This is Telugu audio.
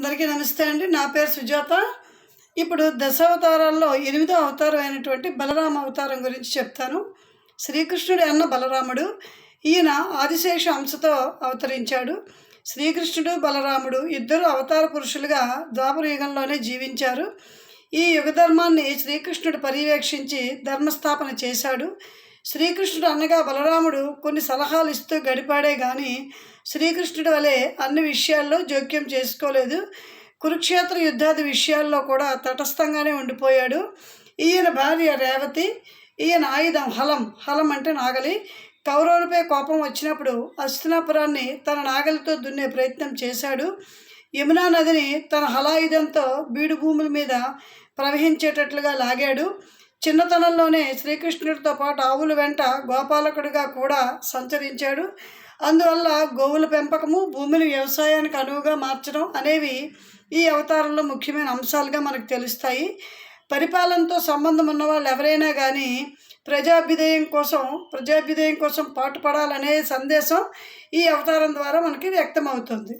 అందరికీ నమస్తే అండి. నా పేరు సుజాత. ఇప్పుడు దశావతారాల్లో ఎనిమిదో అవతారం అయినటువంటి బలరామ అవతారం గురించి చెప్తాను. శ్రీకృష్ణుడు అన్న బలరాముడు ఈయన ఆదిశేష అంశతో అవతరించాడు. శ్రీకృష్ణుడు బలరాముడు ఇద్దరు అవతార పురుషులుగా ద్వాపర యుగంలోనే జీవించారు. ఈ యుగధర్మాన్ని శ్రీకృష్ణుడు పర్యవేక్షించి ధర్మస్థాపన చేశాడు. శ్రీకృష్ణుడు అన్నగా బలరాముడు కొన్ని సలహాలు ఇస్తూ గడిపాడే కానీ శ్రీకృష్ణుడు వలె అన్ని విషయాల్లో జోక్యం చేసుకోలేదు. కురుక్షేత్ర యుద్ధాది విషయాల్లో కూడా తటస్థంగానే ఉండిపోయాడు. ఈయన భార్య రేవతి ఈయన ఆయుధం హలం హలం అంటే నాగలి. కౌరవులపై కోపం వచ్చినప్పుడు అస్తినాపురాన్ని తన నాగలితో దున్నే ప్రయత్నం చేశాడు. యమునా నదిని తన హలాయుధంతో బీడు భూముల మీద ప్రవహించేటట్లుగా లాగాడు. చిన్నతనంలోనే శ్రీకృష్ణుడితో పాటు ఆవుల వెంట గోపాలకుడిగా కూడా సంచరించాడు. అందువల్ల గోవుల పెంపకము భూమిని వ్యవసాయానికి అనువుగా మార్చడం అనేవి ఈ అవతారంలో ముఖ్యమైన అంశాలుగా మనకు తెలుస్తాయి. పరిపాలనతో సంబంధం ఉన్న వాళ్ళు ఎవరైనా కానీ ప్రజాభ్యుదయం కోసం ప్రజాభ్యుదయం కోసం పాటుపడాలనే సందేశం ఈ అవతారం ద్వారా మనకి వ్యక్తమవుతుంది.